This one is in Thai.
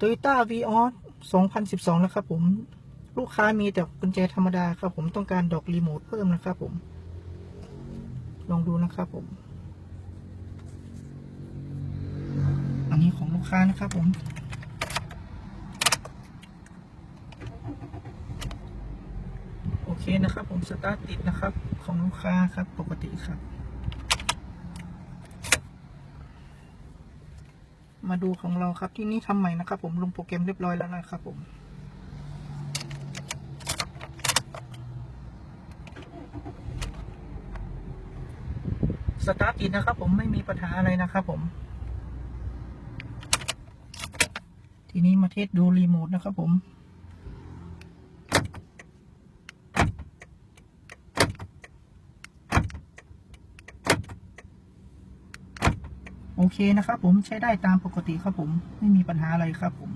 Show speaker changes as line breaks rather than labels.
Toyota v ีออส2012 นะครับผม ลูกค้ามีแต่กุญแจธรรมดาครับผมต้องการดอกรีโมทเพิ่มนะครับผม ลองดูนะครับผม อันนี้ของลูกค้านะครับผมโอเคนะครับผมสตาร์ทติดนะครับ ของลูกค้าครับปกติครับ มาดูของเราครับที่นี่ทำใหม่นะครับ ผมลงโปรแกรมเรียบร้อยแล้วนะครับผมสตาร์ทติดนะครับ ผมไม่มีปัญหาอะไรนะครับผม ทีนี้มาเทสดูรีโมทนะครับผม โอเคนะครับผมใช้ได้ตามปกติครับผมไม่มีปัญหาอะไรครับผม